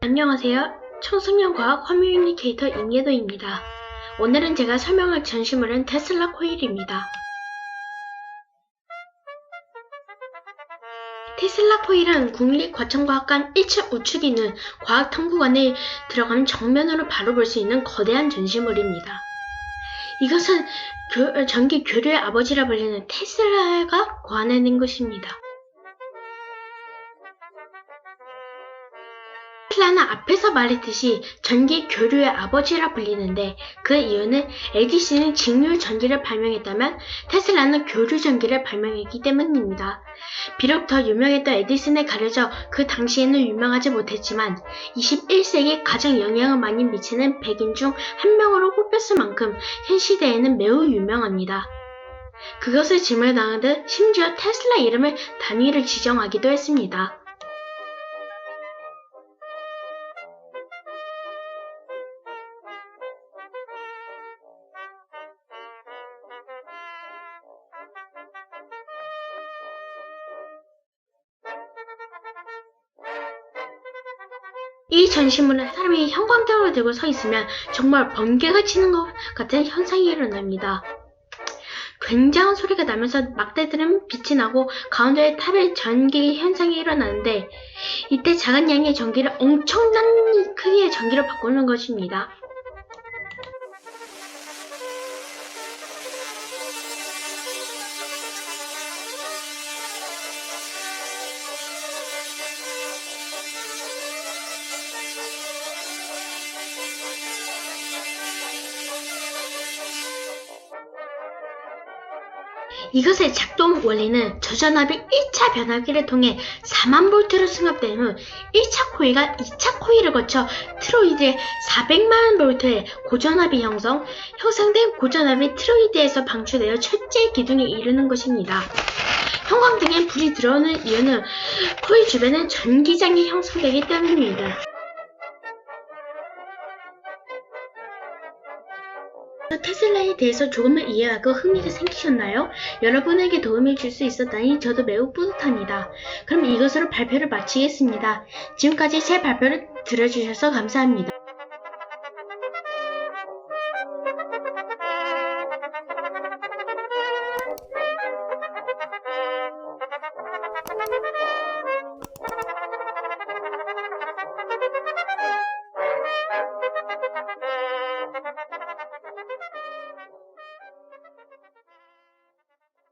안녕하세요. 청소년과학 커뮤니케이터 임예도입니다. 오늘은 제가 설명할 전시물은 테슬라 코일입니다. 테슬라 코일은 국립과천과학관 1층 우측에 있는 과학탐구관에 들어가면 정면으로 바로 볼 수 있는 거대한 전시물입니다. 이것은 교- 전기 교류의 아버지라 불리는 테슬라가 고안해낸 것입니다. 테슬라는 앞에서 말했듯이 전기 교류의 아버지라 불리는데 그 이유는 에디슨이 직류 전기를 발명했다면 테슬라는 교류 전기를 발명했기 때문입니다. 비록 더 유명했던 에디슨에 가려져 그 당시에는 유명하지 못했지만 21세기 가장 영향을 많이 미치는 백인 중 한 명으로 꼽혔을 만큼 현 시대에는 매우 유명합니다. 그것을 질문당하듯 심지어 테슬라 이름을 단위를 지정하기도 했습니다. 이 전시물은 사람이 형광등을 들고 서 있으면 정말 번개가 치는 것 같은 현상이 일어납니다. 굉장한 소리가 나면서 막대들은 빛이 나고 가운데 탑에 전기 현상이 일어나는데 이때 작은 양의 전기를 엄청난 크기의 전기로 바꾸는 것입니다. 이것의 작동 원리는 저전압이 1차 변압기를 통해 4만 볼트로 승합된 후 1차 코일과 2차 코일을 거쳐 트로이드의 400만 볼트의 고전압이 형성, 형성된 고전압이 트로이드에서 방출되어 철제 기둥에 이르는 것입니다. 형광등에 불이 들어오는 이유는 코일 주변에 전기장이 형성되기 때문입니다. 테슬라에 대해서 조금만 이해하고 흥미가 생기셨나요? 여러분에게 도움이 줄 수 있었다니 저도 매우 뿌듯합니다. 그럼 이것으로 발표를 마치겠습니다. 지금까지 새 발표를 들어주셔서 감사합니다.